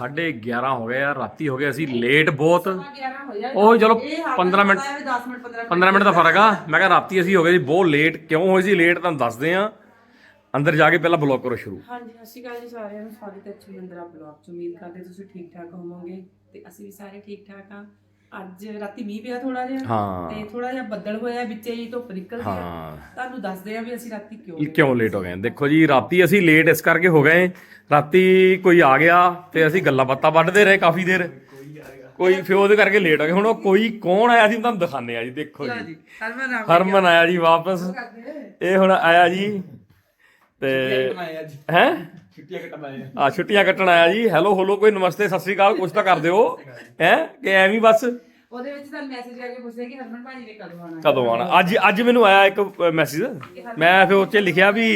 ਜੀ 11:30 ਹੋ ਗਏ ਆ ਰਾਤੀ ਹੋ ਗਏ ਅਸੀਂ ਲੇਟ ਬਹੁਤ। 11 ਹੋ ਜਾਏ ਉਹ ਚਲੋ ਇਹ ਹਾਲ 15 ਮਿੰਟ 10 ਮਿੰਟ 15 15 ਮਿੰਟ ਦਾ ਫ਼ਰਕ ਆ। ਮੈਂ ਕਿਹਾ ਰਾਤੀ ਅਸੀਂ ਹੋ ਗਏ ਜੀ ਬਹੁਤ ਲੇਟ ਕਿਉਂ ਹੋਏ ਸੀ ਲੇਟ ਤੁਹਾਨੂੰ ਦੱਸਦੇ ਆ ਅੰਦਰ ਜਾ ਕੇ ਪਹਿਲਾਂ ਬਲੌਗ ਕਰੋ ਸ਼ੁਰੂ। ਹਾਂਜੀ ਸਤਿ ਸ਼੍ਰੀ ਅਕਾਲ ਜੀ ਸਾਰਿਆਂ ਨੂੰ। ਸਵਾਗਤ ਹੈ ਅਚੂ ਮੰਦਰਾ ਬਲੌਗ ਚ। ਉਮੀਦ ਕਰਦੇ ਤੁਸੀਂ ਠੀਕ ਠਾਕ ਹੋਵੋਗੇ ਤੇ ਅਸੀਂ ਵੀ ਸਾਰੇ ਠੀਕ ਠਾਕ ਆ। ਅੱਜ ਰਾਤੀ ਮੀਂਹ ਪਿਆ ਥੋੜਾ ਜਿਹਾ ਹਾਂ। ਤੇ ਥੋੜਾ ਜਿਹਾ ਬੱਦਲ ਹੋਇਆ ਵਿੱਚੇ ਹੀ ਧੁੱਪ ਨਿਕਲਦੀ ਆ। ਹਾਂ। ਤੁਹਾਨੂੰ ਦੱਸਦੇ ਆ ਵੀ ਅਸੀਂ ਰਾਤੀ ਕਿਉਂ ਕਿਉਂ ਲੇਟ ਹੋ ਗਏ ਦੇਖੋ ਜੀ ਰਾਤੀ ਅਸੀਂ ਲੇਟ ਇਸ ਕਰਕੇ ਹੋ ਗਏ। ਰਾਤੀ ਕੋਈ ਆ ਗਿਆ ਤੇ ਅਸੀਂ ਗੱਲਾਂ ਬਾਤਾਂ ਵੱਢਦੇ ਰਹੇ ਕਾਫੀ ਦੇਰ। ਕੋਈ ਫਿਰ ਉਹਦੇ ਕਰਕੇ ਲੇਟ ਹੋ ਗਏ। ਹੁਣ ਉਹ ਕੋਈ ਕੌਣ ਆਇਆ ਸੀ ਤੁਹਾਨੂੰ ਦਿਖਾਣੇ ਆ ਜੀ ਦੇਖੋ ਜੀ। ਹਰਮਨ ਆ ਹਰਮਨ ਆਇਆ ਜੀ ਵਾਪਸ। ਇਹ ਹੁਣ ਆਇਆ ਜੀ ਤੇ ਹੈ? ਛੁੱਟੀਆਂ ਕੱਟਣ ਆਏ ਆ। ਆ ਛੁੱਟੀਆਂ ਕੱਟਣ ਆਇਆ ਜੀ। ਹੈਲੋ ਹੋਲੋ ਕੋਈ ਨਮਸਤੇ ਸਤਿ ਸ੍ਰੀ ਅਕਾਲ ਕੁਛ ਤਾਂ ਕਰ ਦਿਓ। ਹੈ ਕਿ ਐਵੇਂ ਹੀ ਬਸ? ਉਹਦੇ ਵਿੱਚ ਤਾਂ ਮੈਸੇਜ ਆ ਕੇ ਪੁੱਛਦੇ ਕਿ ਹਰਮਨ ਭਾਜੀ ਨੇ ਕਦੋਂ ਆਣਾ ਕਦੋਂ ਆਣਾ ਅੱਜ ਅੱਜ ਮੈਨੂੰ ਆਇਆ ਇੱਕ ਮੈਸੇਜ ਮੈਂ ਫਿਰ ਉੱਚੇ ਲਿਖਿਆ ਵੀ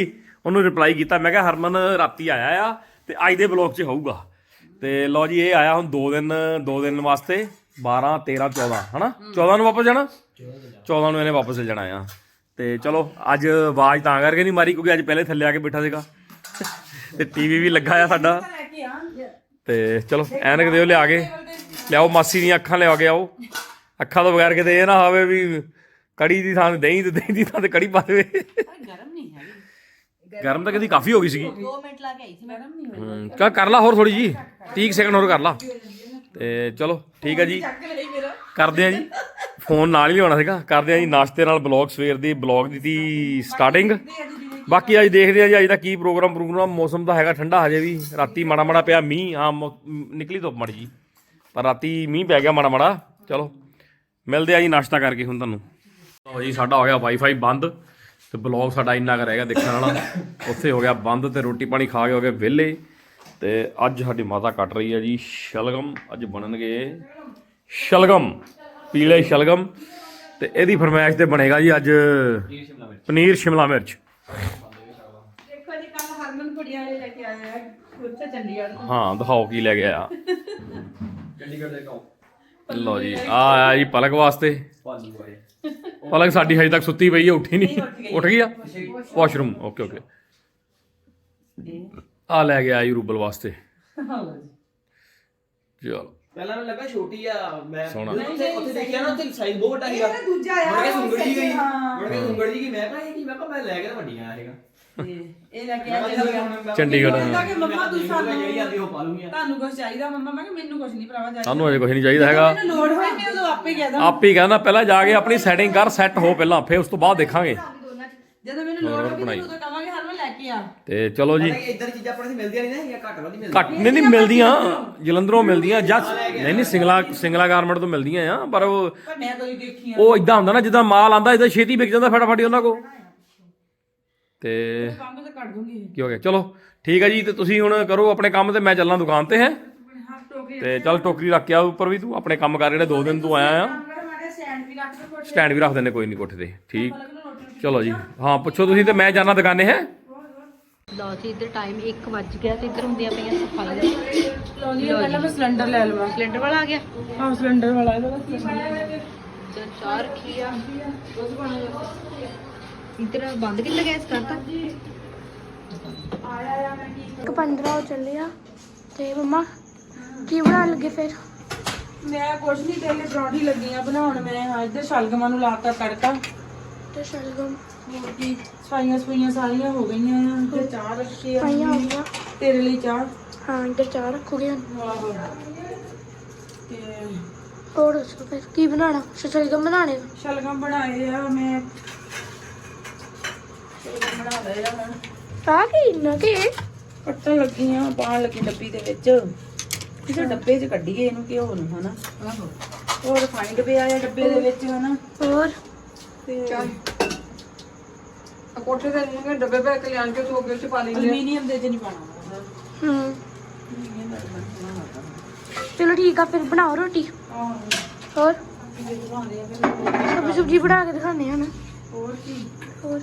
ਉਹਨੂੰ ਰਿਪਲਾਈ ਕੀਤਾ। ਮੈਂ ਕਿਹਾ ਹਰਮਨ ਰਾਤੀ ਆਇਆ ਆ ਤੇ ਅੱਜ ਦੇ ਬਲੌਗ 'ਚ ਹੋਊਗਾ। ਤੇ ਲਓ ਜੀ ਇਹ ਆਇਆ ਹੁਣ 2 ਦਿਨ 2 ਦਿਨ ਵਾਸਤੇ 12 13 14 ਹਨਾ? 14 ਨੂੰ ਵਾਪਸ ਜਾਣਾ? 14 ਨੂੰ ਇਹਨੇ ਵਾਪਸ ਚਲ ਜਾਣਾ ਆ। ਤੇ ਚਲੋ ਅੱਜ ਆਵਾਜ਼ ਤਾਂ ਕਰਕੇ ਨਹੀਂ ਮਾਰੀ ਕਿਉਂਕਿ ਅੱਜ ਪਹਿਲੇ ਥੱਲੇ ਆ ਕੇ ਬੈਠਾ ਸੀਗਾ। ਤੇ ਟੀਵੀ ਵੀ ਲੱਗਾ ਆ ਸਾਡਾ। ਤੇ ਚਲੋ ਐਨਕ ਦਿਓ ਲਿਆ ਕੇ। ਲਿਆਓ ਮਾਸੀ ਦੀਆਂ ਅੱਖਾਂ ਲਿਆ ਕੇ ਆਓ। ਅੱਖਾਂ ਤੋਂ ਬਗੈਰ ਕਿਤੇ ਇਹ ਨਾ ਹੋਵੇ ਵੀ ਕੜੀ ਦੀ ਥਾਂ ਤੇ ਦਹੀਂ ਤੇ ਦਹੀਂ ਦੀ ਥਾਂ ਤੇ ਕੜੀ ਪਾ ਦੇਵੇ। ਗਰਮ ਨਹੀਂ ਹੈਗੀ ਗਰਮ ਤਾਂ ਕਦੀ ਕਾਫੀ ਹੋ ਗਈ ਸੀਗੀ। 2 ਮਿੰਟ ਲਾ ਕੇ ਆਈ ਸੀ ਮੈਡਮ ਨਹੀਂ ਹੋਈ। ਹੂੰ ਕਾ ਕਰ ਲਾ ਹੋਰ ਥੋੜੀ ਜੀ 30 ਸੈਕਿੰਡ ਹੋਰ ਕਰ ਲਾ। ਤੇ ਚਲੋ ਠੀਕ ਹੈ ਜੀ। ਕਰਦੇ ਆ ਜੀ। ਫੋਨ ਨਾਲ ਹੀ ਲਿਆਉਣਾ ਸੀਗਾ। ਕਰਦੇ ਆ ਜੀ ਨਾਸ਼ਤੇ ਨਾਲ ਬਲੌਗ ਸਵੇਰ ਦੀ ਬਲੌਗ ਦੀ ਸਟਾਰਟਿੰਗ ਬਾਕੀ ਅੱਜ ਦੇਖਦੇ ਆ ਜੀ ਅੱਜ ਦਾ ਕੀ ਪ੍ਰੋਗਰਾਮ ਪ੍ਰੋਗਰਾਮ ਮੌਸਮ ਤਾਂ ਹੈਗਾ ਠੰਡਾ ਹਜੇ ਵੀ। ਰਾਤੀ ਮਾੜਾ ਮਾੜਾ ਪਿਆ ਮੀਂਹ ਮ- ਨਿਕਲੀ ਧੁੱਪ ਮੜ ਜੀ ਪਰ ਰਾਤੀ ਮੀਂਹ ਪੈ ਗਿਆ ਮਾੜਾ ਮਾੜਾ। ਚਲੋ ਮਿਲਦੇ ਆ ਜੀ ਨਾਸ਼ਤਾ ਕਰਕੇ ਹੁਣ ਤੁਹਾਨੂੰ। ਲਓ ਜੀ ਸਾਡਾ ਹੋ ਗਿਆ ਵਾਈਫਾਈ ਬੰਦ ਤੇ ਬਲੌਗ ਸਾਡਾ ਇੰਨਾ ਕੁ ਰਹਿ ਗਿਆ ਦੇਖਣ ਵਾਲਾ। ਉੱਥੇ ਹੋ ਗਿਆ ਬੰਦ ਤੇ ਰੋਟੀ ਪਾਣੀ ਖਾ ਕੇ ਹੋ ਗਏ ਵਿਹਲੇ। ਤੇ ਅੱਜ ਸਾਡੀ ਮਾਤਾ ਕੱਟ ਰਹੀ ਹੈ ਜੀ ਸ਼ਲਗਮ। ਅੱਜ ਬਣਨਗੇ ਸ਼ਲਗਮ ਪੀਲੇ ਸ਼ਲਗਮ। ਤੇ ਇਹਦੀ ਫਰਮਾਇਸ਼ ਤੇ ਬਣੇਗਾ ਜੀ ਅੱਜ ਪਨੀਰ ਸ਼ਿਮਲਾ ਮਿਰਚ। ਦੇਖੋ ਜੀ ਕੱਲ ਹਰਮਨ ਕੁੜੀਆਂ ਵਾਲੇ ਲੈ ਕੇ ਆਇਆ ਹੈ ਕੁਲਚਾ ਚੰਡੀਗੜ੍ਹ ਤੋਂ। ਹਾਂ ਦਿਖਾਓ ਕੀ ਲੈ ਕੇ ਆਇਆ। ਚੰਡੀਗੜ੍ਹ ਦੇ ਕਾਉ ਲਓ ਜੀ ਆ ਆਇਆ ਜੀ ਪਲਕ ਵਾਸਤੇ। ਪਾਲੂ ਆਏ ਪਲਕ ਸਾਡੀ ਹਜੇ ਤੱਕ ਸੁੱਤੀ ਪਈ ਹੈ ਉੱਠੀ ਨਹੀਂ। ਉੱਠ ਗਈ। ਆ? ਵਾਸ਼ਰੂਮ। Okay okay. ਆ ਲੈ ਆਇਆ ਜੀ ਰੂਬਲ ਵਾਸਤੇ। ਚਲੋ। ਪਹਿਲਾਂ ਮੈਨੂੰ ਲੱਗਾ ਛੋਟੀ ਆ ਮੈਂ ਸੋਹਣਾ। ਜਦੋਂ ਉੱਥੇ ਉੱਥੇ ਦੇਖਿਆ ਨਾ ਉੱਥੇ ਸਾਈਜ਼ ਬਹੁਤ ਵੱਡਾ ਸੀਗਾ। ਦੂਜਾ ਮੁੜ ਕੇ ਸੁੰਗੜ ਜੀ ਗਈ ਹਾਂ। ਮੁੜ ਕੇ ਸੁੰਗੜ ਜੀ ਗਈ ਮੈਂ ਕਿਹਾ ਇਹ ਕੀ ਮੈਂ ਕਿਹਾ ਮੈਂ ਲੈ ਕੇ ਤਾਂ ਵੱਡੀਆਂ ਆਇਆ ਸੀਗਾ। ਇਹ ਲੈ ਕੇ ਕਿਹਾ ਚੰਡੀਗੜ੍ਹ ਚੰਡੀਗੜ੍ਹ। ਕਹਿੰਦਾ ਕਿ ਮੰਮਾ ਤੂੰ ਸਾਨੂੰ ਜਿਹੜੀ ਆਂਦੀ ਉਹ ਪਾ ਲੂੰਗੀ ਤੁਹਾਨੂੰ ਕੁਝ ਚਾਹੀਦਾ ਮੰਮਾ? ਮੈਂ ਕਿਹਾ ਮੈਨੂੰ ਕੁਝ ਨਹੀਂ ਭਰਾਵਾ ਚਾਹੀਦਾ ਸਾਨੂੰ ਅਜੇ ਕੁਝ ਨਹੀਂ ਚਾਹੀਦਾ ਹੈਗਾ। ਮੈਨੂੰ ਲੋੜ ਹੋਈ ਮੈਂ ਉਦੋਂ ਆਪੇ ਕਹਿ ਦਾਂ ਆਪ ਹੀ ਕਹਿੰਦਾ ਪਹਿਲਾਂ ਜਾ ਕੇ ਆਪਣੀ ਸੈਟਿੰਗ ਕਰ ਸੈੱਟ ਹੋ ਪਹਿਲਾਂ ਫਿਰ ਉਸ ਤੋਂ ਬਾਅਦ ਦੇਖਾਂਗੇ। ਜਦੋਂ ਮੈਨੂੰ ਲੋੜ ਹੋਈ ਮੈਂ ਉਦੋਂ ਕਹਾਂਗੇ ਕੇ ਆ ਤੇ ਚਲੋ ਜੀ। ਦੀ ਚੀਜ਼ਾਂ ਆਪਣੇ ਮਿਲਦੀਆਂ ਨਹੀਂ ਨਾ ਜਾਂ ਘੱਟ ਹੀ ਮਿਲਦੀਆਂ। ਘੱਟ ਨਹੀਂ ਨਹੀਂ ਮਿਲਦੀਆਂ। ਜਲੰਧਰੋਂ ਮਿਲਦੀਆਂ ਜਾਂ ਨਹੀਂ ਨਹੀਂ ਸਿੰਗਲਾ ਸਿੰਗਲਾ ਗਾਰਮੈਂਟ ਤੋਂ ਮਿਲਦੀਆਂ ਆ ਪਰ ਉਹ ਪਰ ਮੈਂ ਉਹ ਇਦਾਂ ਹੁੰਦਾ ਨਾ ਜਿੱਦਾਂ ਮਾਲ ਆਂਦਾ ਇਦਾਂ ਛੇਤੀ ਵਿਕ ਜਾਂਦਾ ਫਟਾਫਟ ਹੀ ਉਹਨਾਂ ਕੋ ਤੇ ਕੰਮ ਤਾਂ ਕੱਢ ਦੂੰਗੀ। ਕੀ ਹੋ ਗਿਆ? ਚਲੋ ਠੀਕ ਹੈ ਜੀ ਤੇ ਤੁਸੀਂ ਹੁਣ ਕਰੋ ਆਪਣੇ ਕੰਮ ਤੇ ਮੈਂ ਚੱਲਾਂ ਦੁਕਾਨ ਤੇ ਹੈ। ਤੇ ਚੱਲ ਟੋਕਰੀ ਰੱਖ ਕੇ ਆ ਉੱਪਰ ਵੀ ਤੂੰ ਆਪਣੇ ਕੰਮ ਕਰ ਜਿਹੜੇ ਦੋ ਦਿਨ ਤੂੰ ਆਇਆ ਆ। ਮਾੜੇ ਸਟੈਂਡ ਵੀ ਰੱਖ ਦੋ ਸਟੈਂਡ ਵੀ ਰੱਖ ਦਿੰਦੇ ਕੋਈ ਨਹੀਂ ਕੋਠੇ ਤੇ ਠੀਕ। ਚਲੋ ਜੀ ਹਾਂ ਪੁੱਛੋ ਤੁਸੀਂ ਤੇ ਮੈਂ ਜਾਣਾ ਦੁਕਾਨੇ ਹੈ। ਲਓ ਜੀ ਇੱਧਰ ਟਾਈਮ 1 ਵੱਜ ਗਿਆ ਤੇ ਇੱਧਰ ਹੁੰਦੀਆਂ ਪਈਆਂ ਸਫਾਈਆਂ। ਲੋ ਜੀ ਪਹਿਲਾਂ ਮੈਂ ਸਿਲੰਡਰ ਲੈ ਲਵਾਂ। ਸਿਲੰਡਰ ਵਾਲਾ ਆ ਗਿਆ? ਹਾਂ ਸਿਲੰਡਰ ਵਾਲਾ ਇਹਦਾ ਸਿਲੰਡਰ ਚਲ ਚਾਹ ਰੱਖੀ ਆ? ਇੱਧਰ ਬੰਦ ਕਿੱਥੇ ਗੈਸ ਕਰਤਾ ਇੱਕ 15 ਹੋ ਚੱਲੇ ਆ। ਤੇ ਮਮਾ ਕੀ ਬਣਾਉਣ ਲੱਗੇ ਫਿਰ? ਮੈਂ ਕੁਛ ਨਹੀਂ ਤੇਲੇ ਪਰੌਂਠੀ ਲੱਗੀ ਆ ਬਣਾਉਣ ਮੈਂ। ਹਾਂ ਇੱਧਰ ਸ਼ਲਗਮਾਂ ਨੂੰ ਲਾਤਾ ਤੜਕਾ। ਤੇ ਸ਼ਲਗਮ। ਹੋਰ ਕੀ ਸਫਾਈਆਂ ਸਫਾਈਆਂ ਸਾਰੀਆਂ ਹੋ ਗਈਆਂ ਆ ਤੇ ਚਾਹ ਰੱਖੀ ਆ ਪਾਈਆਂ ਹੋ ਗਈਆਂ। ਤੇਰੇ ਲਈ ਚਾਹ? ਹਾਂ ਇੱਧਰ ਚਾਹ ਰੱਖੋਗੇ ਹੁਣ। ਆਹੋ। ਤੇ ਹੋਰ ਦੱਸੋ ਫਿਰ ਕੀ ਬਣਾਉਣਾ? ਅੱਛਾ, ਸ਼ਲਗਮ ਬਣਾਣੇ ਆ। ਸ਼ਲਗਮ ਬਣਾਏ ਆ ਮੈਂ ਸ਼ਲਗਮ ਬਣਾ ਲਏ ਆ ਹੁਣ। ਆ ਕੀ ਇੰਨਾ ਕੀ ਕੱਟਣ ਲੱਗੀ ਆ ਪਾਣ ਲੱਗੀ ਡੱਬੀ ਦੇ ਵਿੱਚ। ਕਿਸੇ ਡੱਬੇ 'ਚ ਕੱਢੀਏ ਇਹਨੂੰ ਘਿਓ ਨੂੰ ਹਨਾ? ਆਹੋ। ਹੋਰ ਰਿਫਾਈਂਡ ਪਿਆ ਆ ਡੱਬੇ ਦੇ ਵਿੱਚ ਹਨਾ? ਹੋਰ? ਤੇ ਕੋਠੇ ਤੇ ਨਹੀਂ ਡੱਬੇ ਪੈ ਕੇ ਲਿਆਣ ਕੇ ਤੂੰ ਅੱਗੇ ਚ ਪਾ ਲਈ ਅਲਮੀਨੀਅਮ ਦੇ 'ਚ ਨਹੀਂ ਪਾਣਾ ਹੂੰ। ਚਲੋ ਠੀਕ ਆ ਫਿਰ ਬਣਾਓ ਰੋਟੀ। ਆਹੋ ਹੋਰ? ਸਬਜ਼ੀ ਸੁਬਜੀ ਬਣਾ ਕੇ ਦਿਖਾਣੇ ਆ ਨਾ। ਹੋਰ ਕੀ? ਹੋਰ?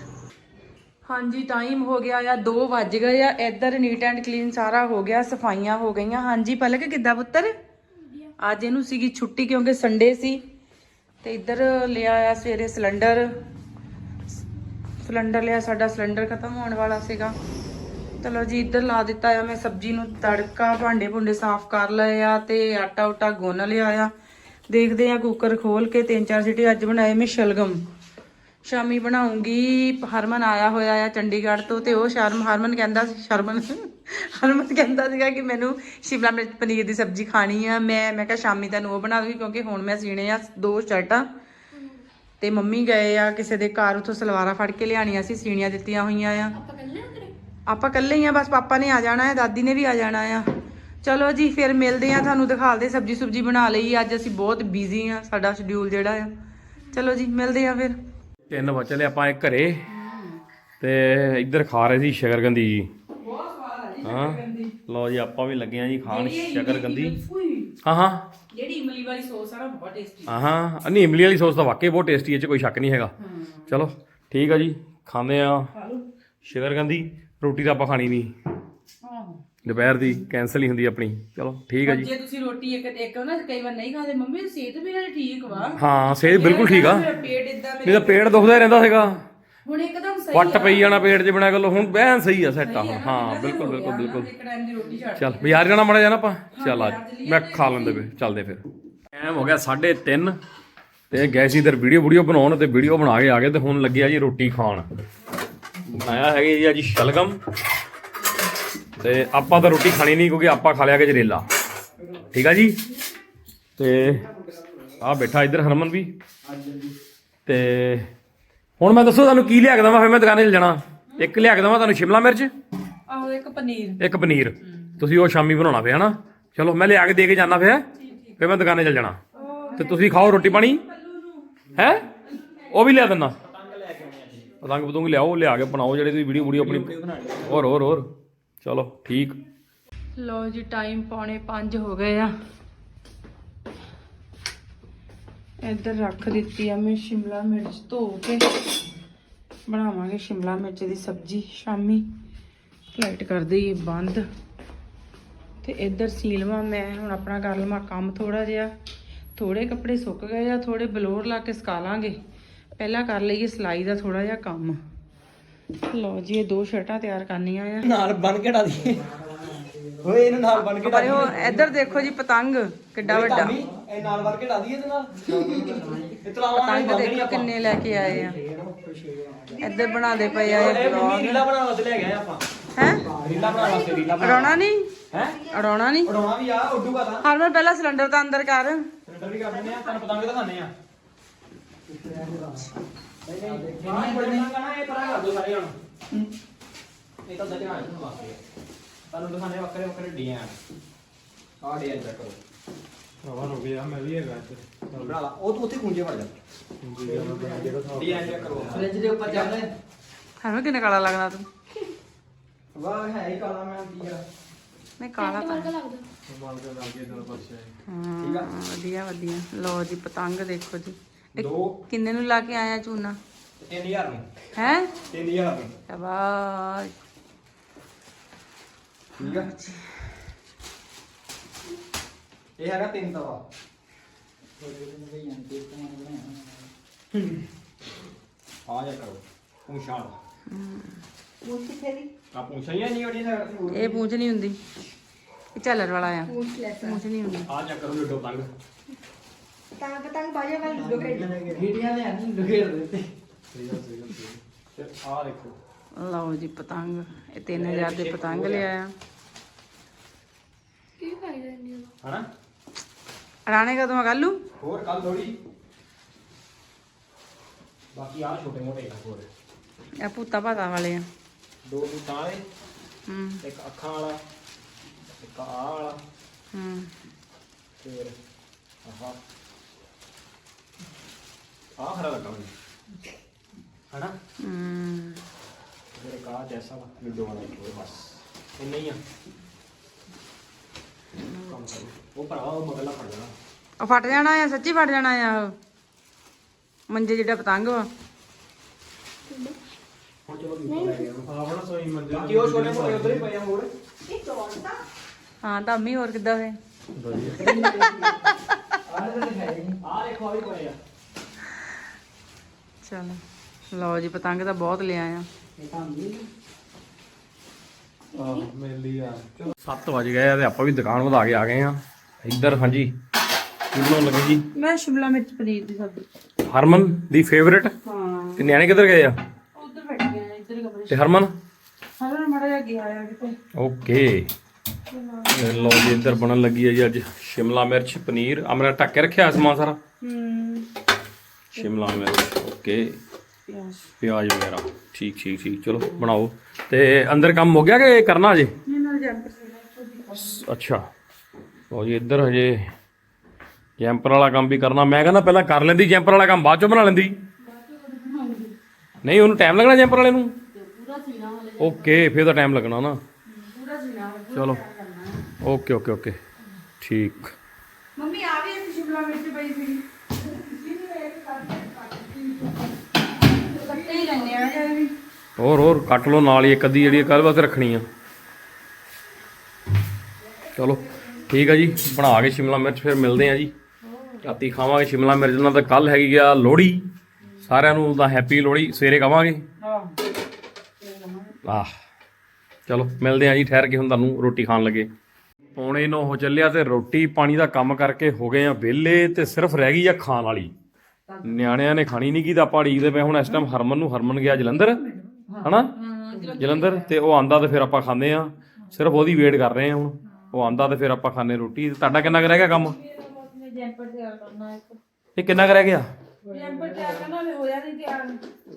ਹਾਂਜੀ ਟਾਈਮ ਹੋ ਗਿਆ ਆ 2 ਵੱਜ ਗਏ ਆ। ਇੱਧਰ ਨੀਟ ਐਂਡ ਕਲੀਨ ਸਾਰਾ ਹੋ ਗਿਆ ਸਫਾਈਆਂ ਹੋ ਗਈਆਂ। ਹਾਂਜੀ ਪਲਕ ਕਿੱਦਾਂ ਪੁੱਤਰ? ਅੱਜ ਇਹਨੂੰ ਸੀਗੀ ਛੁੱਟੀ ਕਿਉਂਕਿ ਸੰਡੇ ਸੀ। ਤੇ ਇੱਧਰ ਲਿਆ ਆ ਸਵੇਰੇ ਸਿਲੰਡਰ। ਸਿਲੰਡਰ ਲਿਆ, ਸਾਡਾ ਸਿਲੰਡਰ ਖਤਮ ਹੋਣ ਵਾਲਾ ਸੀਗਾ। ਚਲੋ ਜੀ, ਇੱਧਰ ਲਾ ਦਿੱਤਾ ਆ, ਮੈਂ ਸਬਜ਼ੀ ਨੂੰ ਤੜਕਾ, ਭਾਂਡੇ ਭੁੰਡੇ ਸਾਫ਼ ਕਰ ਲਏ ਆ ਤੇ ਆਟਾ ਉਟਾ ਗੁੰਨ ਲਿਆ ਆ। ਦੇਖਦੇ ਆ ਕੁੱਕਰ ਖੋਲ ਕੇ, ਤਿੰਨ ਚਾਰ ਸੀਟੀ ਅੱਜ ਬਣਾਏ ਮੈਂ ਸ਼ਲਗਮ। ਸ਼ਾਮੀ ਬਣਾਉਂਗੀ, ਹਰਮਨ ਆਇਆ ਹੋਇਆ ਆ ਚੰਡੀਗੜ੍ਹ ਤੋਂ ਤੇ ਉਹ ਸ਼ਰਮ, ਹਰਮਨ ਕਹਿੰਦਾ ਸੀ, ਸ਼ਰਮਨ, ਹਰਮਨ ਕਹਿੰਦਾ ਸੀਗਾ ਕਿ ਮੈਨੂੰ ਸ਼ਿਮਲਾ ਮਿਰਚ ਪਨੀਰ ਦੀ ਸਬਜ਼ੀ ਖਾਣੀ ਆ। ਮੈਂ ਮੈਂ ਕਿਹਾ ਸ਼ਾਮੀ ਤੁਹਾਨੂੰ ਉਹ ਬਣਾ ਦੂੰਗੀ ਕਿਉਂਕਿ ਹੁਣ ਮੈਂ ਸੀਣੇ ਆ ਦੋ ਸ਼ਰਟਾਂ ਤੇ ਮੰਮੀ ਗਏ ਆ ਕਿਸੇ ਦੇ ਘਰ ਉਥੋਂ ਸਲਵਾਰਾਂ ਫੜ ਕੇ ਲਿਆਣੀਆਂ ਸੀ ਸੀਣੀਆਂ ਦਿੱਤੀਆਂ ਹੋਈਆਂ ਆ। ਆਪਾਂ ਇਕੱਲੇ ਹੀ ਆ ਬਸ ਪਾਪਾ ਨੇ ਆ ਜਾਣਾ ਹੈ ਦਾਦੀ ਨੇ ਵੀ ਆ ਜਾਣਾ ਆ। ਚਲੋ ਜੀ ਫਿਰ ਮਿਲਦੇ ਆ ਤੁਹਾਨੂੰ ਦਿਖਾਲਦੇ ਸਬਜੀ ਸੁਬਜੀ ਬਣਾ ਲਈ ਅੱਜ ਅਸੀਂ ਬਹੁਤ ਬਿਜ਼ੀ ਆ ਸਾਡਾ ਸ਼ਡਿਊਲ ਜਿਹੜਾ ਆ। ਚਲੋ ਜੀ ਮਿਲਦੇ ਆ ਫਿਰ। ਤਿੰਨ ਵਜੇ ਚਲੇ ਆਪਾਂ ਘਰੇ ਤੇ ਇੱਧਰ ਖਾ ਰਹੇ ਸੀ ਸ਼ਕਰਗੰਦੀ ਜੀ। ਹਾਂ। ਲਓ ਜੀ ਆਪਾਂ ਵੀ ਲੱਗੇ ਆ ਜੀ ਖਾਣ ਸ਼ਕਰਗੰਦੀ। ਹਾਂ ਹਾਂ। ਜਿਹੜੀ ਇਮਲੀ ਵਾਲੀ ਸੌਸ ਆ ਨਾ ਬਹੁਤ ਟੇਸਟੀ ਹਾਂ ਹਾਂ। ਨਹੀਂ ਇਮਲੀ ਵਾਲੀ ਸੌਸ ਤਾਂ ਵਾਕਈ ਬਹੁਤ ਟੇਸਟੀ ਹੈ ਚ ਕੋਈ ਸ਼ੱਕ ਨਹੀਂ ਹੈਗਾ। ਚਲੋ ਠੀਕ ਆ ਜੀ ਖਾਂਦੇ ਆ ਸ਼ਕਰਗੰਦੀ ਰੋਟੀ ਤਾਂ ਆਪਾਂ ਖਾਣੀ ਨਹੀਂ। ਦੁਪਹਿਰ ਦੀ ਕੈਨਸਲ ਹੀ ਹੁੰਦੀ ਆਪਣੀ। ਚਲੋ ਠੀਕ ਆ ਜੀ। ਜੇ ਤੁਸੀਂ ਰੋਟੀ ਇੱਕ ਇੱਕ ਨਾ ਕਈ ਵਾਰ ਨਹੀਂ ਖਾਦੇ ਮੰਮੀ ਸਿਹਤ ਵੀ ਮੇਰੀ ਠੀਕ ਵਾ। ਹਾਂ ਸਿਹਤ ਬਿਲਕੁਲ ਠੀਕ ਆ। ਮੇਰਾ ਪੇਟ ਇਦਾਂ ਨਹੀਂ ਤਾਂ ਪੇਟ ਦੁਖਦਾ ਰਹਿੰਦਾ ਸੀਗਾ। ਹੁਣ ਇੱਕਦਮ ਸਹੀ ਵੱਟ ਪਈ ਜਾਣਾ ਪੇਟ 'ਚ ਬਿਨਾ ਗੱਲੋਂ ਹੁਣ ਬਹਿਨ ਸਹੀ ਆ ਸੈੱਟ ਆ ਹੁਣ। ਹਾਂ ਬਿਲਕੁਲ ਬਿਲਕੁਲ ਬਿਲਕੁਲ। ਇੱਕ ਟਾਈਮ ਦੀ ਰੋਟੀ ਛੱਡ ਚੱਲ ਬਾਜ਼ਾਰ ਜਾਣਾ ਮੜਾ ਜਾਣਾ ਆਪਾਂ? ਚੱਲ ਆ ਮੈਂ ਖਾ ਲੈਂਦੇ ਵੇ ਚੱਲਦੇ ਫਿਰ। ਟਾਈਮ ਹੋ ਗਿਆ 3:30 ਤੇ ਗਏ ਸੀ ਇਧਰ ਵੀਡੀਓ ਵੀਡੀਓ ਬਣਾਉਣ ਤੇ ਵੀਡੀਓ ਬਣਾ ਕੇ ਆ ਗਏ ਤੇ ਹੁਣ ਲੱਗਿਆ ਜੀ ਰੋਟੀ ਖਾਣ। ਬਣਾਇਆ ਹੈਗੇ ਜੀ ਅੱਜ ਸ਼ਲਗਮ ਤੇ ਆਪਾਂ ਤਾਂ ਰੋਟੀ ਖਾਣੀ ਨਹੀਂ ਕਿਉਂਕਿ ਆਪਾਂ ਖਾ ਲਿਆ ਗਜਰੇਲਾ ਠੀਕ ਆ ਜੀ? ਤੇ ਆ ਬੈਠਾ ਇੱਧਰ ਹਰਮਨ ਵੀ। ਤੇ ਹੁਣ ਮੈਂ ਦੱਸੋ ਤੁਹਾਨੂੰ ਕੀ ਲਿਆ ਕੇ ਦਵਾਂ ਫਿਰ ਮੈਂ ਦੁਕਾਨੇ 'ਚ ਜਾਣਾ। ਇੱਕ ਲਿਆ ਕੇ ਦਵਾਂ ਤੁਹਾਨੂੰ ਸ਼ਿਮਲਾ ਮਿਰਚ? ਆਹੋ ਇੱਕ ਪਨੀਰ। ਇੱਕ ਪਨੀਰ। ਤੁਸੀਂ ਉਹ ਸ਼ਾਮੀ ਬਣਾਉਣਾ ਪਿਆ ਹਨਾ? ਚਲੋ ਮੈਂ ਲਿਆ ਕੇ ਦੇ ਕੇ ਜਾਣਾ ਫਿਰ ਫਿਰ ਮੈਂ ਦੁਕਾਨੇ ਚੱਲ ਜਾਣਾ। ਤੇ ਤੁਸੀਂ ਖਾਓ ਰੋਟੀ ਪਾਣੀ। ਹੈ? ਉਹ ਵੀ ਲਿਆ ਦਿੰਦਾ। ਪਤੰਗ ਪਤੰਗ ਲਿਆਓ ਲਿਆ ਕੇ ਬਣਾਓ ਜਿਹੜੇ ਤੁਸੀਂ ਵੀਡੀਓ ਵੀਡੀਓ ਆਪਣੀ ਹੋਰ ਹੋਰ ਹੋਰ। ਚਲੋ ਠੀਕ। ਲੋ ਜੀ ਟਾਈਮ ਪੌਣੇ 5 ਹੋ ਗਏ ਆ। ਇੱਧਰ ਰੱਖ ਦਿੱਤੀ ਆ ਮੈਂ ਸ਼ਿਮਲਾ ਮਿਰਚ ਧੋ ਕੇ। ਬਣਾਵਾਂਗੇ ਸ਼ਿਮਲਾ ਮਿਰਚ ਦੀ ਸਬਜ਼ੀ ਸ਼ਾਮੀ। ਲਾਈਟ ਕਰ ਦਈਏ ਬੰਦ। ਤੇ ਇੱਧਰ ਸੀਲਵਾ, ਮੈਂ ਹੁਣ ਆਪਣਾ ਕਰ ਲਵਾਂ ਕੰਮ ਥੋੜਾ ਜਿਹਾ। ਥੋੜੇ ਕੱਪੜੇ ਸੁੱਕ ਗਏ ਆ ਥੋੜੇ ਬਲੋਰ ਲਾ ਕੇ ਸੁਕਾ ਲਾਂਗੇ। ਪਹਿਲਾਂ ਕਰ ਲਈਏ ਸਿਲਾਈ ਦਾ ਥੋੜਾ ਜਿਹਾ ਕੰਮ। ਲਓ ਜੀ, ਇਹ ਦੋ ਸ਼ਰਟਾਂ ਤਿਆਰ ਕਰਨੀਆਂ ਆ। ਨਾਲ ਬਣ ਕੇ ਡਾ ਦੀ ਓਏ ਇਹਨੂੰ ਨਾਲ ਬਣ ਕੇ ਪਰ ਉਹ ਇੱਧਰ ਦੇਖੋ ਜੀ ਪਤੰਗ ਕਿੱਡਾ ਵੱਡਾ। ਇਹ ਨਾਲ ਵਰ ਕੇ ਡਾ ਦੀ ਇਹਦੇ ਨਾਲ? ਇਹ ਤਲਾਵਾਂ ਨਾਲ ਪਤੰਗ ਦੇਖੋ ਕਿੰਨੇ ਲੈ ਕੇ ਆਏ ਆ। ਇੱਧਰ ਬਣਾਦੇ ਪਏ ਆ ਇਹ ਇਹ ਮੰਮੀ ਰੀਲਾ ਬਣਾਉਣ ਵਾਸਤੇ ਲੈ ਗਏ ਆਪਾਂ। ਹੈ? ਰੀਲਾ ਬਣਾਉਣ ਵਾਸਤੇ ਰੀਲਾ ਅੜਾਉਣਾ ਨਹੀਂ? ਹੈ? ਅੜਾਉਣਾ ਨਹੀਂ? ਉਡਾਉਣਾ ਵੀ ਆ ਉੱਡੂਗਾ ਤਾਂ ਹਰਮਨ ਪਹਿਲਾਂ ਸਿਲੰਡਰ ਤਾਂ ਅੰਦਰ ਕਰ। ਸਿਲੰਡਰ ਵੀ ਕਰ ਦਿੰਦੇ ਆ ਤੁਹਾਨੂੰ ਪਤੰਗ ਦਿਖਾਉਂਦੇ ਆ। ਨਹੀਂ ਨਹੀਂ ਇਹ ਪਰਾਂ ਕਰ ਦੋ ਸਾਰੇ ਹੁਣ ਇਹ ਤਾਂ ਧਿਆਨ ਰੱਖਣ ਵਾਸਤੇ ਆ। ਤੁਹਾਨੂੰ ਦਿਖਾਣੇ ਵੱਖਰੇ ਵੱਖਰੇ ਡਿਜ਼ਾਈਨ ਆਹ ਡਿਜ਼ਾਈਨ ਚੈੱਕ ਕਰੋ। ਹੋ ਗਿਆ ਮੈਂ ਵੀ ਹੈਗਾ ਇੱਥੇ। ਲਾ ਉਹ ਤੂੰ ਉੱਥੇ ਖੁੰਝੇ ਵੜ ਜਾ। ਡਿਜ਼ਾਈਨ ਚੈੱਕ ਕਰੋ। ਫ੍ਰਿਜ ਦੇ ਉੱਪਰ ਚੱਲਦੇ ਹਰਮਨ ਕਿੰਨਾ ਕਾਲਾ ਲੱਗਦਾ ਤੂੰ ਵਾਹ ਹੈ ਹੀ ਕਾਲਾ ਮੈਂ ਕੀ ਆ। ਨਹੀਂ ਕਾਲਾ ਤਾਂ ਹੈ। ਮਾਲ ਦੇ ਲਾਗੇ ਦੋ ਪਾਸੇ ਹਾਂ ਵਧੀਆ ਵਧੀਆ। ਲਓ ਜੀ ਪਤੰਗ ਦੇਖੋ ਜੀ। ਇਹ ਦੋ। ਕਿੰਨੇ ਨੂੰ ਲਾ ਕੇ ਆਇਆ ਚੂਨਾ? 3000 ਨੂੰ। ਹੈ? 3000 ਨੂੰ। ਸ਼ਾਬਾਸ਼। ਠੀਕ ਆ? ਇਹ ਹੈਗਾ ਤਿੰਨ ਤਵਾ। ਆ ਜਾ ਕਰੋ ਪੂਛਾਂ ਪੂਛ ਕਿੱਥੇ ਦੀ? ਆ ਪੂਛਾਂ ਹੀ ਨਹੀਂ ਉਹਦੀ ਸਾਈਡ ਇਹ ਪੂੰਛ ਨਹੀਂ ਹੁੰਦੀ। ਇਹ ਝੱਲਰ ਵਾਲਾ ਆ। ਪੂੰਛ ਨਹੀਂ ਹੁੰਦੀ। ਆ ਜਾ ਕਰੋ ਲੁੱਡੋ ਪੰਗ ਤਾਂ ਪਤੰਗ ਬਾਜੇ ਵਾਲ ਲੁੱਡੋ ਖੇਡ। ਗੀਟੀਆਂ ਲੈ ਆਣੀ ਲੁਗੇੜ ਦਿੱਤੇ ਤੇ ਆ ਦੇਖੋ। ਲਓ ਜੀ ਪਤੰਗ ਇਹ 3000 ਦੇ ਪਤੰਗ ਲਿਆਇਆ। ਕੀ ਫਾਇਦਾ ਨਹੀਂ ਹਨਾ? ਰਾਣੇ ਕਦੋਂ ਆ ਕੱਲੂ ਹੋਰ ਕੱਲ ਥੋੜੀ ਬਾਕੀ ਆ ਛੋਟੇ ਮੋਟੇ ਆ ਹੋਰ। ਇਹ ਭੂਤਾ ਭਾਤਾ ਵਾਲੇ ਆ। ਦੋ ਬੂਟਾਂ ਵਾਲੇ ਹੂੰ। ਇੱਕ ਅੱਖਾਂ ਵਾਲਾ ਇੱਕ ਆਹ ਵਾਲਾ। ਹੂੰ। ਫਿਰ ਆਹਾ। ਆਹ ਹਰਾ ਲੱਗਾ ਮੈਨੂੰ। ਹਨਾ? ਹੂੰ। ਫਿਰ ਇੱਕ ਆਹ ਜੈਸਾ ਵਾ ਲੁੱਡੋ ਵਾਲਾ ਹੋਰ ਬਸ। ਇੰਨਾ ਹੀ ਆ। ਕੰਮ ਕਰੋ। ਉਹ ਭਰਾਵਾ ਉਹ ਮਗਲਾ ਫੜ ਜਾਣਾ ਉਹ ਫਟ ਜਾਣਾ ਆ ਸੱਚੀ ਫਟ ਜਾਣਾ ਆ ਉਹ। ਮੰਜੇ ਜਿਹੜਾ ਪਤੰਗ ਵਾ। ਹੁਣ ਚਲੋ ਦੂਜਾ ਲੈ ਗਿਆ ਆਪਣਾ ਸੋਈ ਮੰਜੇ ਬਾਕੀ ਉਹ ਛੋਟੇ ਮੋਟੇ ਉਧਰ ਹੀ ਪਏ ਆ ਹੋਰ। ਹਾਂ ਧਾਮੀ ਹੋਰ ਕਿੱਦਾਂ ਵੇ ਆਹ ਦੇਖੋ ਆ ਵੀ ਪਏ ਆ। ਚਲੋ। ਲਓ ਜੀ ਪਤੰਗ ਤਾਂ ਬਹੁਤ ਲਿਆ ਆ। ਆਹ ਮੇਲੀ ਆ ਚਲੋ 7 ਵਜ ਗਏ ਆ ਤੇ ਆਪਾਂ ਵੀ ਦੁਕਾਨ ਵਧਾ ਕੇ ਆ ਗਏ ਆ। ਇੱਧਰ ਹਾਂਜੀ ਕੀ ਬਣਾਉਣ ਲੱਗੇ ਜੀ? ਮੈਂ ਸ਼ਿਮਲਾ ਮਿਰਚ ਪਨੀਰ ਦੀ ਸਬਜ਼ੀ। ਹਰਮਨ ਦੀ ਫੇਵਰੇਟ ਹਾਂ। ਤੇ ਨਿਆਣੇ ਕਿੱਧਰ ਗਏ ਆ? ਉਧਰ ਬੈਠ ਗਏ ਆ ਇੱਧਰ ਕਮਰੇ ਤੇ ਹਰਮਨ? ਹਰਮਨ ਮੜਾ ਜਾ ਗਿਆ ਆ ਕਿਤੇ। ਓਕੇ। ਇਹ ਲੋ ਜੀ ਇੱਧਰ ਬਣਨ ਲੱਗੀ ਹੈ ਜੀ ਅੱਜ ਸ਼ਿਮਲਾ ਮਿਰਚ ਪਨੀਰ। ਅਮਰਾ ਢੱਕ ਕੇ ਰੱਖਿਆ ਸਮਾਨ ਸਾਰਾ। ਹੂੰ। ਸ਼ਿਮਲਾ ਮਿਰਚ ਓਕੇ। ਪਿਆਜ਼। ਵਗੈਰਾ। ਠੀਕ ਠੀਕ ਠੀਕ ਚਲੋ ਬਣਾਓ। ਤੇ ਅੰਦਰ ਕੰਮ ਹੋ ਗਿਆ ਕਿ ਕਰਨਾ ਜੰਪ ਅੱਛਾ। ਲੋ ਜੀ ਇੱਧਰ ਹਜੇ ਜੈਂਪਰ ਵਾਲਾ ਕੰਮ ਵੀ ਕਰਨਾ। ਮੈਂ ਕਹਿੰਦਾ ਪਹਿਲਾਂ ਕਰ ਲੈਂਦੀ ਜੈਂਪਰ ਵਾਲਾ ਕੰਮ ਬਾਅਦ ਚੋਂ ਬਣਾ ਲੈਂਦੀ। ਨਹੀਂ ਉਹਨੂੰ ਟਾਈਮ ਲੱਗਣਾ ਜੈਂਪਰ ਵਾਲੇ ਨੂੰ? ਓਕੇ ਫਿਰ ਤਾਂ ਟਾਈਮ ਲੱਗਣਾ ਨਾ। ਚਲੋ। ਓਕੇ ਓਕੇ ਓਕੇ ਠੀਕ। ਮੰਮੀ ਆ ਵੀ ਇੱਕ ਸ਼ਿਮਲਾ ਮਿਰਚ ਪਈ ਸੀ ਹੀ ਲੈਣੇ ਆ ਜਾਂ ਵੀ? ਹੋਰ ਹੋਰ ਕੱਟ ਲਓ ਨਾਲ ਹੀ ਇੱਕ ਅੱਧੀ ਜਿਹੜੀ ਕੱਲ ਵਾਸਤੇ ਰੱਖਣੀ ਆ। ਚਲੋ ਠੀਕ ਆ ਜੀ ਬਣਾ ਕੇ ਸ਼ਿਮਲਾ ਮਿਰਚ ਫਿਰ ਮਿਲਦੇ ਆ ਜੀ। ਰਾਤੀ ਖਾਵਾਂਗੇ ਸ਼ਿਮਲਾ ਮਿਰਚ ਨਾਲ ਤਾਂ ਕੱਲ ਹੈਗੀ ਆ ਲੋਹੜੀ। ਸਾਰਿਆਂ ਨੂੰ ਤਾਂ ਹੈਪੀ ਲੋਹੜੀ ਸਵੇਰੇ ਕਵਾਂਗੇ ਆਹ ਚਲੋ ਮਿਲਦੇ ਆ ਜੀ ਠਹਿਰ ਕੇ ਹੁਣ ਤੁਹਾਨੂੰ ਰੋਟੀ ਖਾਣ ਲੱਗੇ। ਪੌਣੇ ਨੌ ਹੋ ਚੱਲਿਆ ਤੇ ਰੋਟੀ ਪਾਣੀ ਦਾ ਕੰਮ ਕਰਕੇ ਹੋ ਗਏ ਆ ਵਿਹਲੇ ਤੇ ਸਿਰਫ ਰਹਿ ਗਈ ਆ ਖਾਣ ਵਾਲੀ। ਨਿਆਣਿਆਂ ਨੇ ਖਾਣੀ ਨਹੀਂ ਕੀ ਤਾਂ ਆਪਾਂ ਉਡੀਕਦੇ ਪਏ ਹੁਣ ਇਸ ਟਾਈਮ ਹਰਮਨ ਨੂੰ ਹਰਮਨ ਗਿਆ ਜਲੰਧਰ ਹਨਾ? ਜਲੰਧਰ ਤੇ ਉਹ ਆਂਦਾ ਤੇ ਫਿਰ ਆਪਾਂ ਖਾਂਦੇ ਆ ਸਿਰਫ ਉਹਦੀ ਵੇਟ ਕਰ ਰਹੇ ਆ ਹੁਣ। ਉਹ ਆਂਦਾ ਤੇ ਫਿਰ ਆਪਾਂ ਖਾਣੇ ਰੋਟੀ। ਤੇ ਤੁਹਾਡਾ ਕਿੰਨਾ ਕੁ ਰਹਿ ਗਿਆ ਕੰਮ? ਇਹ ਕਿੰਨਾ ਕੁ ਰਹਿ ਗਿਆ? ਜੰਪਰ ਤਿਆਰ ਕਰਨਾ ਮੈਂ ਹੋਇਆ ਨਹੀਂ ਤਿਆਰ।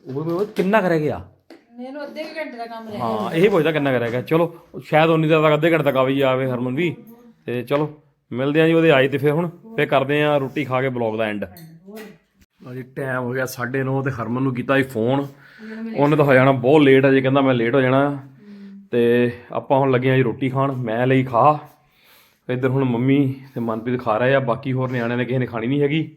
ਉਹ ਉਹ ਕਿੰਨਾ ਕੁ ਰਹਿ ਗਿਆ? ਮੈਨੂੰ ਅੱਧੇ ਘੰਟੇ ਦਾ ਕੰਮ ਰਹਿ ਹਾਂ ਇਹ ਪੁੱਛਦਾ ਕਿੰਨਾ ਕੁ ਰਹਿ ਗਿਆ। ਚਲੋ ਸ਼ਾਇਦ ਉਨੀ ਤੱਕ ਅੱਧੇ ਘੰਟੇ ਤੱਕ ਆ ਵੀ ਜਾਵੇ ਹਰਮਨ ਵੀ। ਤੇ ਚਲੋ ਮਿਲਦੇ ਆ ਜੀ ਉਹਦੇ ਆਏ ਤੇ ਫਿਰ ਹੁਣ। ਫੇਰ ਕਰਦੇ ਆ ਰੋਟੀ ਖਾ ਕੇ ਬਲੌਗ ਦਾ ਐਂਡ ਅਜੀ ਟਾਈਮ ਹੋ ਗਿਆ 9:30 ਤੇ ਹਰਮਨ ਨੂੰ ਕੀਤਾ ਸੀ ਫੋਨ ਉਹਨੇ ਤਾਂ ਹੋ ਜਾਣਾ, ਬਹੁਤ ਲੇਟ ਅਜੇ ਕਹਿੰਦਾ ਮੈਂ ਲੇਟ ਹੋ ਜਾਣਾ। ਤੇ ਆਪਾਂ ਹੁਣ ਲੱਗੇ ਆ ਜੀ ਰੋਟੀ ਖਾਣ, ਮੈਂ ਲਈ ਖਾ। ਇੱਧਰ ਹੁਣ ਮੰਮੀ ਤੇ ਮਨਪ੍ਰੀਤ ਖਾ ਰਹੇ ਆ, ਬਾਕੀ ਹੋਰ ਨਿਆਣਿਆਂ ਨੇ ਕਿਸੇ ਨੇ ਖਾਣੀ ਨਹੀਂ ਹੈਗੀ।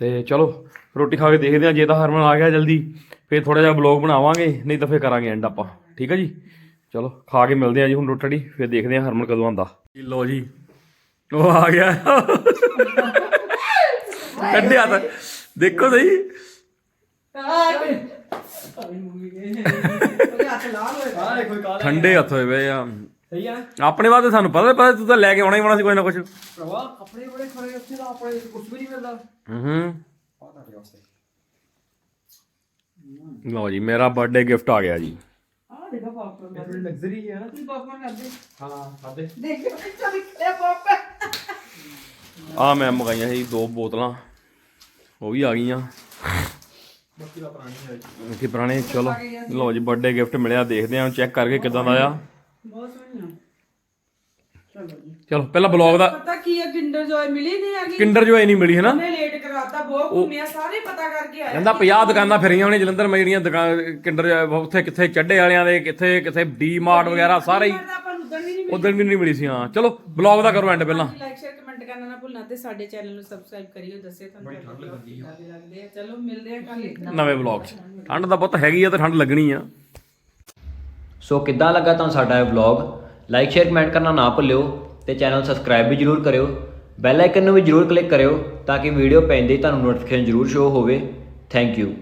ਤੇ ਚਲੋ, ਰੋਟੀ ਖਾ ਕੇ ਦੇਖਦੇ ਆ, ਜੇ ਤਾਂ ਹਰਮਨ ਆ ਗਿਆ ਜਲਦੀ, ਫੇਰ ਥੋੜਾ ਜਿਹਾ ਬਲੌਗ ਬਣਾਵਾਂਗੇ, ਨਹੀਂ ਤਾਂ ਫੇਰ ਕਰਾਂਗੇ ਐਂਡ ਆਪਾਂ। ਠੀਕ ਆ ਜੀ? ਚਲੋ, ਖਾ ਕੇ ਮਿਲਦੇ ਆ ਜੀ ਹੁਣ ਰੋਟੀ ਫੇਰ ਦੇਖਦੇ ਆ ਹਰਮਨ ਕਦੋਂ ਆਂਦਾ ਲੋ ਜੀ, ਉਹ ਆ ਗਿਆ। ਕੱਢਿਆ ਤਾਂ। ਦੇਖੋ ਸਹੀ। ਠੰਡੇ ਹੱਥ ਹੋਏ ਪਏ ਆ। ਸਹੀ ਆ ਆਪਣੇ ਬਾਅਦ ਸਾਨੂੰ ਪਤਾ ਪਤਾ ਤੂੰ ਤਾਂ ਲੈ ਕੇ ਆਉਣਾ ਹੀ ਆਉਣਾ ਸੀ ਕੋਈ ਨਾ ਕੁਝ ਭਰਾਵਾ ਕੱਪੜੇ ਬੜੇ ਖਰੇ ਉੱਥੇ ਦਾ ਆਪਣੇ ਕੁਝ ਵੀ ਨਹੀਂ ਮਿਲਦਾ ਹੂੰ। ਵਾਸਤੇ ਲਓ ਜੀ ਮੇਰਾ ਬਰਥਡੇ ਗਿਫਟ ਆ ਗਿਆ ਜੀ। ਆ ਦੇਖੋ ਪਾਪਾ ਇਹ ਲਗਜ਼ਰੀ ਹੈ ਨਾ ਤੁਸੀਂ ਪਾਪਾ ਕਰਦੇ ਹਾਂ ਖਾਦੇ ਦੇਖੋ ਕਿੱਥੇ ਲਿਖਿਆ ਪਾਪਾ ਆ ਮੈਂ ਮੰਗਾਈਆਂ ਸੀ ਦੋ ਬੋਤਲਾਂ। ਉਹ ਵੀ ਆ ਗਈਆਂ। ਬਾਕੀ ਦਾ ਪੁਰਾਣੀ ਹੈ ਕਿ ਪੁਰਾਣੇ ਚਲੋ। ਲਓ ਜੀ ਬਰਥਡੇ ਗਿਫਟ ਮਿਲਿਆ ਦੇਖਦੇ ਹਾਂ ਚੈੱਕ ਕਰਕੇ ਕਿਦਾਂ ਦਾ ਆ। ਬਹੁਤ ਚਲੋ ਪਹਿਲਾਂ ਬਲੌਗ ਦਾ ਪਤਾ ਕੀ ਹੈ ਕਿੰਡਰ ਜੋਏ ਮਿਲੀ ਨਹੀਂ ਹੈਗੀ? ਕਿੰਡਰ ਜੋ ਨਹੀਂ ਮਿਲੀ ਹੈ ਨਾ ਲੇਟ ਕਰਾਤਾ ਬਹੁਤ ਘੁੰਮਿਆ ਸਾਰੇ ਪਤਾ ਕਰਕੇ ਆਇਆ ਕਹਿੰਦਾ 50 ਦੁਕਾਨਾਂ ਫਿਰੀਆਂ ਉਹਨੇ ਜਲੰਧਰ ਮੈਂ ਜਿਹੜੀਆਂ ਦੁਕਾਨ ਕਿੰਡਰ ਉੱਥੇ ਕਿੱਥੇ ਚੱਡੇ ਵਾਲਿਆਂ ਦੇ ਕਿੱਥੇ ਕਿੱਥੇ ਡੀ ਮਾਰਟ ਵਗੈਰਾ ਸਾਰੇ ਹੀ ਉਦੋਂ ਵੀ ਨਹੀਂ ਮਿਲੀ। ਸੀ ਹਾਂ। ਚਲੋ ਬਲੌਗ ਦਾ ਕਰੋ ਐਂਡ ਪਹਿਲਾਂ ਲਾਈਕ ਸ਼ੇਅਰ ਕਮੈਂਟ ਕਰਨਾ ਨਾ ਤੇ ਸਾਡੇ ਚੈਨਲ ਨੂੰ ਸਬਸਕ੍ਰਾਈਬ ਕਰਿਓ ਦੱਸਿਓ ਤੁਹਾਨੂੰ ਬੜੀ ਠੰਡ ਲੱਗਦੀ ਆ। ਲੱਗਦੇ ਆ। ਚਲੋ ਮਿਲਦੇ ਆ ਕੱਲ ਨਵੇਂ ਬਲੌਗ 'ਚ। ਠੰਡ ਤਾਂ ਬਹੁਤ ਹੈਗੀ ਆ ਤੇ ਠੰਡ ਲੱਗਣੀ ਆ। ਸੋ ਕਿੱਦਾਂ ਲੱਗਾ ਤੁਹਾਨੂੰ ਸਾਡਾ ਇਹ ਵਲੌਗ ਲਾਈਕ ਸ਼ੇਅਰ ਕਮੈਂਟ ਕਰਨਾ ਨਾ ਭੁੱਲਿਓ ਤੇ ਚੈਨਲ ਸਬਸਕ੍ਰਾਈਬ ਵੀ ਜਰੂਰ ਕਰਿਓ। ਬੈਲ ਆਈਕਨ ਨੂੰ ਵੀ ਜਰੂਰ ਕਲਿੱਕ ਕਰਿਓ ਤਾਂ ਕਿ ਵੀਡੀਓ ਪੈਂਦੇ ਹੀ ਤੁਹਾਨੂੰ ਨੋਟੀਫਿਕੇਸ਼ਨ ਜਰੂਰ ਸ਼ੋ ਹੋਵੇ। Thank you